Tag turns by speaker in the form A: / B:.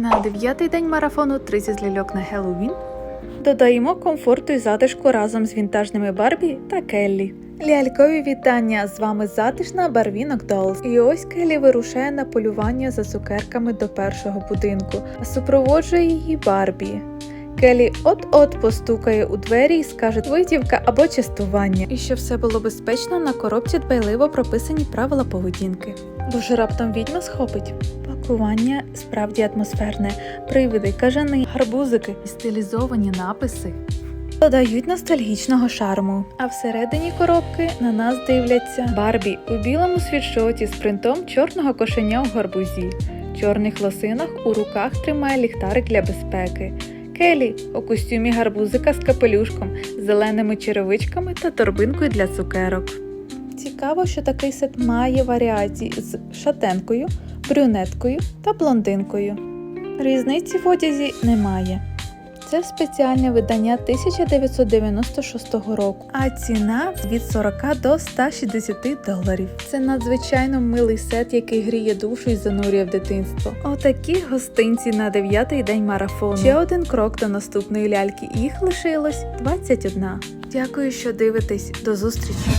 A: На дев'ятий день марафону 30 ляльок на Хеллоуін. Додаємо комфорту і затишку разом з вінтажними Барбі та Келлі. Лялькові вітання! З вами затишна Барвінок Долls. І ось Келлі вирушає на полювання за цукерками до першого будинку, а супроводжує її Барбі. Келі от-от постукає у двері і скаже витівка або частування. І щоб все було безпечно, на коробці дбайливо прописані правила поведінки. Бо раптом відьма схопить. Пакування справді атмосферне, привиди, кажани, гарбузики, стилізовані написи. Додають ностальгічного шарму. А всередині коробки на нас дивляться Барбі у білому світшоті з принтом чорного кошеня у гарбузі, чорних лосинах у руках тримає ліхтарик для безпеки. Келі у костюмі гарбузика з капелюшком, зеленими черевичками та торбинкою для цукерок. Цікаво, що такий сет має варіації з шатенкою, брюнеткою та блондинкою. Різниці в одязі немає. Це спеціальне видання 1996 року, а ціна від 40 до 160 доларів. Це надзвичайно милий сет, який гріє душу і занурює в дитинство. Отакі гостинці на 9-й день марафону. Ще один крок до наступної ляльки. Їх лишилось 21. Дякую, що дивитесь. До зустрічі!